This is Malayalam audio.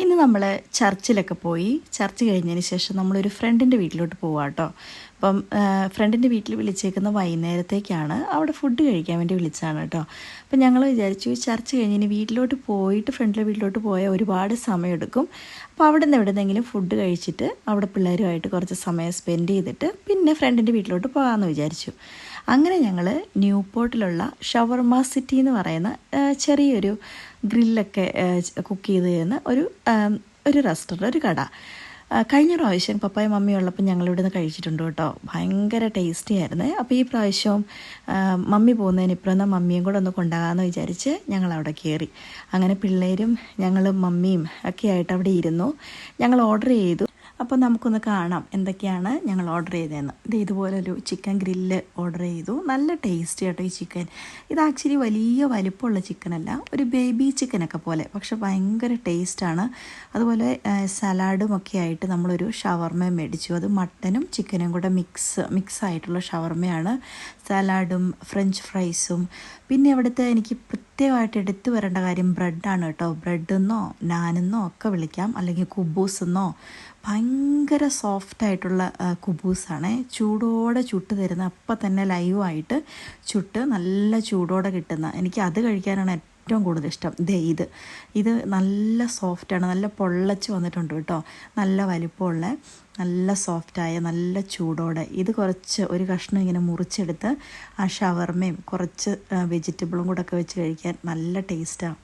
ഇന്ന് നമ്മൾ ചർച്ചിലൊക്കെ പോയി. ചർച്ച് കഴിഞ്ഞതിന് ശേഷം നമ്മളൊരു ഫ്രണ്ടിന്റെ വീട്ടിലോട്ട് പോവാം കേട്ടോ അപ്പം ഫ്രണ്ടിന്റെ വീട്ടിൽ വിളിച്ചേക്കുന്ന വൈകുന്നേരത്തേക്കാണ് അവിടെ ഫുഡ് കഴിക്കാൻ വേണ്ടി വിളിച്ചതാണ് കേട്ടോ. അപ്പം ഞങ്ങൾ വിചാരിച്ചു ചർച്ച കഴിഞ്ഞ് ഇനി വീട്ടിലോട്ട് പോയിട്ട് ഫ്രണ്ടിലെ വീട്ടിലോട്ട് പോയാൽ ഒരുപാട് സമയമെടുക്കും. അപ്പോൾ അവിടെ നിന്ന് എവിടെ നിന്നെങ്കിലും ഫുഡ് കഴിച്ചിട്ട് അവിടെ പിള്ളേരുമായിട്ട് കുറച്ച് സമയം സ്പെൻഡ് ചെയ്തിട്ട് പിന്നെ ഫ്രണ്ടിന്റെ വീട്ടിലോട്ട് പോകാമെന്ന് വിചാരിച്ചു. അങ്ങനെ ഞങ്ങൾ ന്യൂ പോർട്ടിലുള്ള ഷവർമ സിറ്റി എന്ന് പറയുന്ന ചെറിയൊരു ഗ്രില്ലൊക്കെ കുക്ക് ചെയ്ത് തരുന്ന ഒരു ഒരു റെസ്റ്റോറന്റ് ഒരു കട. കഴിഞ്ഞ പ്രാവശ്യം പപ്പായ മമ്മി ഉള്ളപ്പോൾ ഞങ്ങൾ ഇവിടെ നിന്ന് കഴിച്ചിട്ടുണ്ട് കേട്ടോ. ഭയങ്കര ടേസ്റ്റി ആയിരുന്നു. അപ്പോൾ ഈ പ്രാവശ്യവും മമ്മി പോകുന്നതിന് ഇപ്പുറം മമ്മിയും കൂടെ ഒന്ന് കൊണ്ടുപോകാമെന്ന് വിചാരിച്ച് ഞങ്ങൾ അവിടെ കയറി അങ്ങനെ പിള്ളേരും ഞങ്ങളും മമ്മിയും ഒക്കെ ആയിട്ട് അവിടെ ഇരുന്നു. ഞങ്ങൾ ഓർഡർ ചെയ്തു. അപ്പോൾ നമുക്കൊന്ന് കാണാം എന്തൊക്കെയാണ് ഞങ്ങൾ ഓർഡർ ചെയ്തതെന്ന്. ഇത് ഇതുപോലൊരു ചിക്കൻ ഗ്രില്ല് ഓർഡർ ചെയ്തു. നല്ല ടേസ്റ്റി കേട്ടോ ഈ ചിക്കൻ ഇത് ആക്ച്വലി വലിയ വലിപ്പമുള്ള ചിക്കനല്ല ഒരു ബേബി ചിക്കനൊക്കെ പോലെ പക്ഷെ ഭയങ്കര ടേസ്റ്റാണ് അതുപോലെ സലാഡും ഒക്കെ ആയിട്ട് നമ്മളൊരു ഷവർമ മേടിച്ചു. അത് മട്ടനും ചിക്കനും കൂടെ മിക്സ് മിക്സ് ആയിട്ടുള്ള ഷവർമയാണ് സലാഡും ഫ്രഞ്ച് ഫ്രൈസും പിന്നെ അവിടുത്തെ എനിക്ക് പ്രത്യേകമായിട്ട് എടുത്തു വരേണ്ട കാര്യം ബ്രെഡാണ് കേട്ടോ. ബ്രെഡെന്നോ നാനെന്നോ ഒക്കെ വിളിക്കാം. അല്ലെങ്കിൽ കുബൂസ് എന്നോ ഭയങ്കര സോഫ്റ്റ് ആയിട്ടുള്ള ആ, കുബൂസാണ്. ചൂടോടെ ചുട്ട് തരുന്ന അപ്പം തന്നെ ലൈവായിട്ട് ചുട്ട് നല്ല ചൂടോടെ കിട്ടുന്ന. എനിക്ക് അത് കഴിക്കാനാണ് ഏറ്റവും കൂടുതൽ ഇഷ്ടം. ദേ ഇത്. ഇത് നല്ല സോഫ്റ്റാണ് നല്ല പൊള്ളച്ച് വന്നിട്ടുണ്ട് കേട്ടോ. നല്ല വലിപ്പമുള്ള നല്ല സോഫ്റ്റായ നല്ല ചൂടോടെ. ഇത് കുറച്ച് ഒരു കഷ്ണം ഇങ്ങനെ മുറിച്ചെടുത്ത് ആ ഷവർമയും കുറച്ച് വെജിറ്റബിളും കൂടെ ഒക്കെ വെച്ച് കഴിക്കാൻ നല്ല ടേസ്റ്റാണ്